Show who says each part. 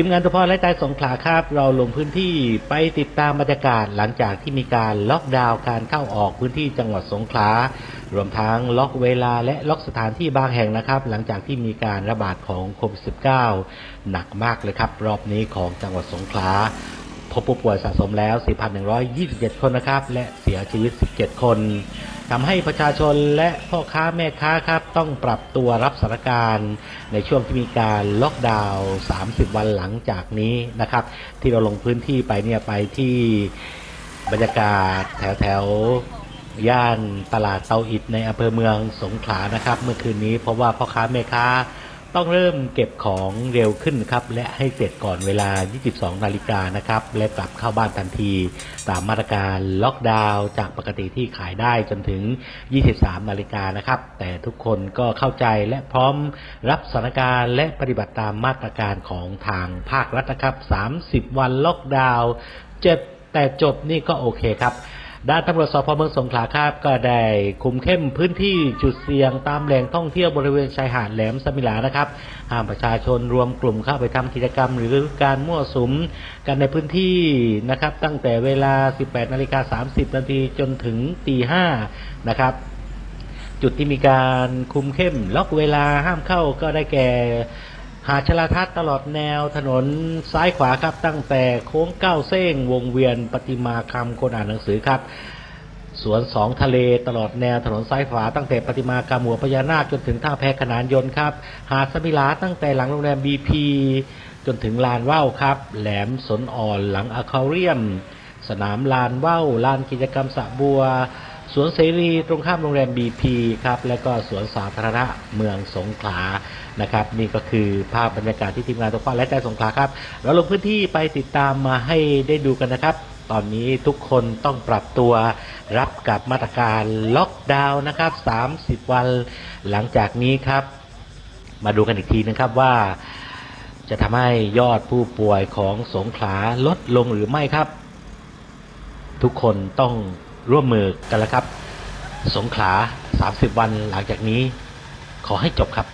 Speaker 1: ทีมงานทุพรและใจสงขลาครับ เราลงพื้นที่ไปติดตามบรรยากาศหลังจากที่มีการล็อกดาวน์การเข้าออกพื้นที่จังหวัดสงขลารวมทั้งล็อกเวลาและล็อกสถานที่บางแห่งนะครับ หลังจากที่มีการระบาดของโควิด -19 หนักมากเลยครับ รอบนี้ของจังหวัดสงขลาพบผู้ป่วยสะสมแล้ว 4,127 คนนะครับ และเสียชีวิต 17 คน ทำให้ประชาชนและพ่อค้าแม่ค้าครับ ต้องปรับตัวรับสถานการณ์ในช่วงที่มีการล็อกดาวน์ 30 วันหลังจากนี้นะครับ ที่เราลงพื้นที่ไปเนี่ยไปที่บรรยากาศแถวแถวย่านตลาดเตาอิดในอำเภอเมืองสงขลานะครับ เมื่อคืนนี้เพราะว่าพ่อค้าแม่ค้า ต้องเริ่มเก็บของเร็วขึ้นครับ และให้เสร็จก่อนเวลา 22 นาฬิกานะครับ และกลับเข้าบ้านทันที ตามมาตรการล็อกดาวน์จากปกติที่ขายได้จนถึง 23 นาฬิกานะครับ แต่ทุกคนก็เข้าใจและพร้อมรับสถานการณ์และปฏิบัติตามมาตรการของทางภาครัฐนะครับ 30 วันล็อกดาวน์เจ็บแต่จบนี่ก็โอเคครับ ด้านตำรวจสพเมืองสงขลาครับก็ได้คุมเข้มพื้นที่จุดเสี่ยงตามแหล่งท่องเที่ยวบริเวณชายหาดแหลมสมิลานะครับห้ามประชาชนรวมกลุ่มเข้าไปทำกิจกรรม หรือการมั่วสุมกันในพื้นที่นะครับ ตั้งแต่เวลา 18นาฬิกา30นาทีจนถึงตี5นะครับจุดที่มีการคุมเข้มล็อกเวลาห้ามเข้าก็ได้แก่ หาดชลาทัศน์ตลอดแนวถนนซ้ายขวาครับ ตั้งแต่โค้งเก้าเส้งวงเวียนปฏิมาคำคนอ่านหนังสือครับสวนสองทะเลตลอดแนวถนนซ้ายขวาตั้งแต่ปฏิมากรรมหัวพญานาคจนถึงท่าแพขนานยนต์ครับ หาดสมิลาตั้งแต่หลังโรงแรมบีพีจนถึงลานว่าวครับ แหลมสนอ่อนหลังอะคาเรียม สนามลานว่าวลานกิจกรรมสระบัว สวนเสรีตรงข้ามโรงแรมบีพีครับและก็สวนสาธารณะเมืองสงขลานะครับ นี่ก็คือภาพบรรยากาศที่ทีมงานทุกคนและใจสงขลาครับ เราลงพื้นที่ไปติดตามมาให้ได้ดูกันนะครับ ตอนนี้ทุกคนต้องปรับตัวรับกับมาตรการล็อกดาวน์นะครับ 30 วันหลังจากนี้ครับ มาดูกันอีกทีนะครับว่าจะทำให้ยอดผู้ป่วยของสงขลาลดลงหรือไม่ครับ ทุกคนต้อง ร่วมมือกันแล้วครับ สงขลา 30 วันหลังจากนี้ ขอให้จบครับ